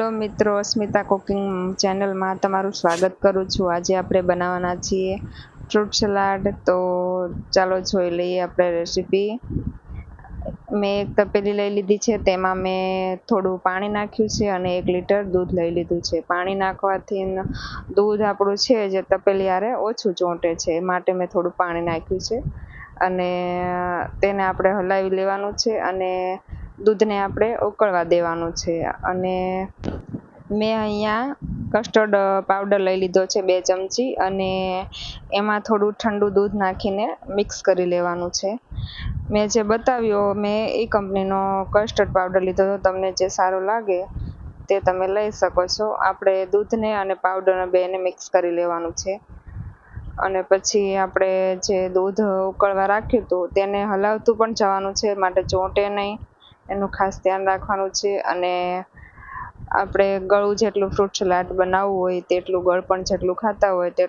Hello મિત્રો, અસ્મિતા cooking ચેનલમાં તમારું સ્વાગત કરું છું. આજે આપણે બનાવવાના છીએ ફ્રૂટ સલાડ. તો ચાલો જોઈ લઈએ આપણે રેસીપી. મેં એક તપેલી લઈ લીધી છે, તેમાં મેં થોડું પાણી નાખ્યું છે અને એક લીટર દૂધ લઈ લીધું છે. પાણી નાખવાથી દૂધ આપણું છે જે, તપેલી આરે ઓછું ચોંટે છે માટે મેં થોડું પાણી નાખ્યું છે. અને તેને આપણે હલાવી લેવાનું છે અને દૂધને આપણે ઉકળવા દેવાનું છે. અને મેં અહીંયા કસ્ટર્ડ પાવડર લઈ લીધો છે બે ચમચી અને એમાં થોડું ઠંડુ દૂધ નાખીને મિક્સ કરી લેવાનું છે. મેં જે બતાવ્યો, મેં એ કંપનીનો કસ્ટર્ડ પાવડર લીધો હતો, તમને જે સારો લાગે તે તમે લઈ શકો છો. આપણે દૂધને અને પાવડરને બેને મિક્સ કરી લેવાનું છે. અને પછી આપણે જે દૂધ ઉકળવા રાખ્યું હતું તેને હલાવતું પણ જવાનું છે, માટે ચોંટે નહીં. એનું ખાસ ધ્યાન રાખવાનું છે અને આપણે ગળું જેટલું ફ્રૂટ સલાડ બનાવવું હોય, તેટલું ગળ પણ જેટલું ખાતા હોય તે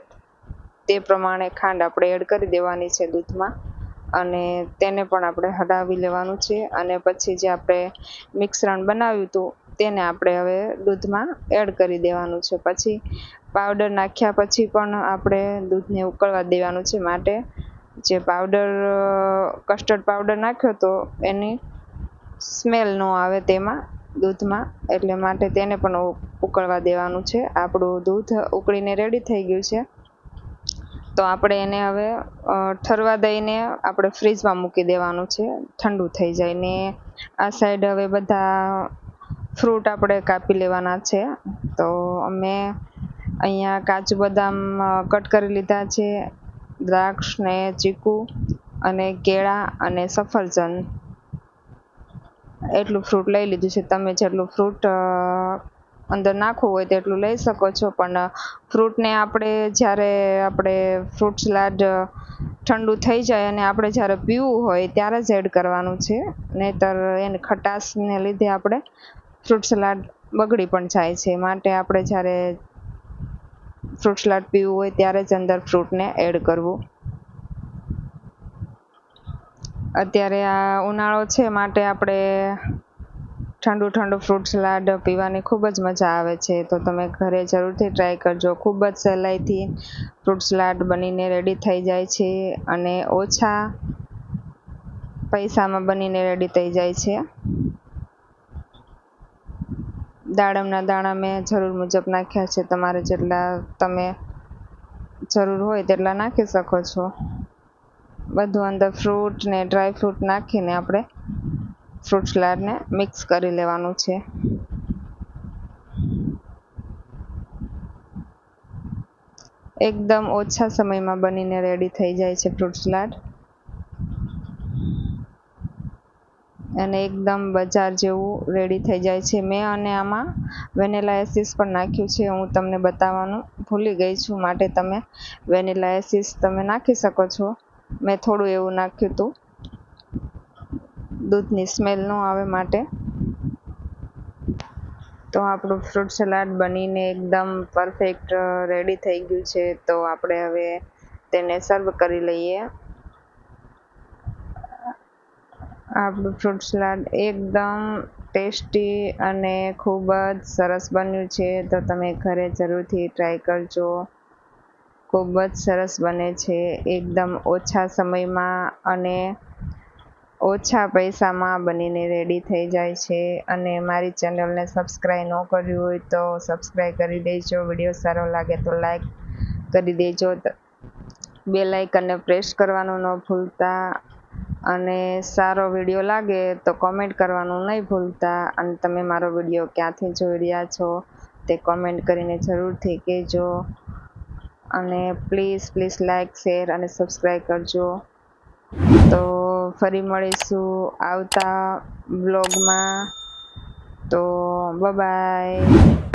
તે પ્રમાણે ખાંડ આપણે એડ કરી દેવાની છે દૂધમાં અને તેને પણ આપણે હટાવી લેવાનું છે અને પછી જે આપણે મિશ્રણ બનાવ્યું હતું, તેને આપણે હવે દૂધમાં એડ કરી દેવાનું છે. પછી પાવડર નાખ્યા પછી પણ આપણે દૂધને ઉકળવા દેવાનું છે માટે. જે પાવડર કસ્ટર્ડ પાવડર નાખ્યો તો એની સ્મેલ ન આવે તેમાં, દૂધમાં. એટલે માટે તેને પણ ઉકળવા દેવાનું છે. આપણું દૂધ ઉકળીને રેડી થઈ ગયું છે. તો આપણે એને હવે ઠરવા દઈને આપણે ફ્રીજમાં મૂકી દેવાનું છે. ઠંડુ થઈ જાય ને આ સાઈડ હવે બધા ફ્રૂટ આપણે કાપી લેવાના છે. તો અમે અહીંયા કાજુ બદામ કટ કરી લીધા છે. દ્રાક્ષ ને ચીકુ અને કેળા અને સફરજન. એટલું ફ્રૂટ લઈ લીધું છે. તમે જેટલું ફ્રૂટ અંદર નાખવું હોય તેટલું લઈ શકો છો. પણ ફ્રૂટને આપણે જ્યારે આપણે ફ્રૂટ સલાડ ઠંડુ થઈ જાય અને આપણે જ્યારે પીવું હોય ત્યારે જ એડ કરવાનું છે. નહીંતર એને ખટાશને લીધે આપણે ફ્રૂટ સલાડ બગડી પણ જાય છે. માટે આપણે જ્યારે ફ્રૂટ સલાડ પીવું હોય ત્યારે જ અંદર ફ્રૂટને એડ કરવું. અત્યારે આ ઉનાળો છે માટે આપણે ઠંડુ ઠંડુ ફ્રૂટ સલાડ પીવાની ખૂબ જ મજા આવે છે. તો તમે ઘરે જરૂરથી ટ્રાય કરજો. ખૂબ જ સહેલાઈથી ફ્રૂટ સલાડ બનીને રેડી થઈ જાય છે અને ઓછા પૈસામાં બનીને રેડી થઈ જાય છે. દાડમના દાણા મેં જરૂર મુજબ નાખ્યા છે. તમારે જેટલા તમે જરૂર હોય તેટલા નાખી શકો છો. બધું અંદર ફ્રૂટ ને ડ્રાય ફ્રૂટ નાખીને આપણે ફ્રૂટ સલાડને મિક્સ કરી લેવાનું છે. એકદમ ઓછા સમયમાં બનીને રેડી થઈ જાય છે ફ્રૂટ સલાડ અને એકદમ બજાર જેવું રેડી થઈ જાય છે. મેં અને આમાં વેનીલા એસિસ પણ નાખ્યું છે. હું તમને બતાવવાનું ભૂલી ગઈ છું. માટે તમે વેનીલા એસિસ તમે નાખી શકો છો. મેં થોડું એવું નાખ્યું હતું દૂધની સ્મેલ ન આવે માટે. તો આપણું ફ્રૂટ સલાડ બનીને એકદમ પરફેક્ટ રેડી થઈ ગયું છે. તો આપણે હવે તેને સર્વ કરી લઈએ. આપણું ફ્રૂટ સલાડ એકદમ ટેસ્ટી અને ખૂબ જ સરસ બન્યું છે. તો તમે ઘરે જરૂરથી ટ્રાય કરજો. ખૂબ જ સરસ બને છે. એકદમ ઓછા સમયમાં અને ઓછા પૈસામાં બનીને રેડી થઈ જાય છે. અને મારી ચેનલને સબસ્ક્રાઈબ ન કર્યું હોય તો સબસ્ક્રાઈબ કરી દેજો. વીડિયો સારો લાગે તો લાઈક કરી દેજો. બે લાઇકનને પ્રેસ કરવાનું ન ભૂલતા. અને સારો વીડિયો લાગે તો કોમેન્ટ કરવાનું નહીં ભૂલતા. અને તમે મારો વીડિયો ક્યાંથી જોઈ રહ્યા છો તે કોમેન્ટ કરીને જરૂરથી કહેજો. અને પ્લીઝ પ્લીઝ લાઈક શેર અને સબસ્ક્રાઈબ કરજો. તો ફરી મળીશું આવતા બ્લોગમાં તો બાય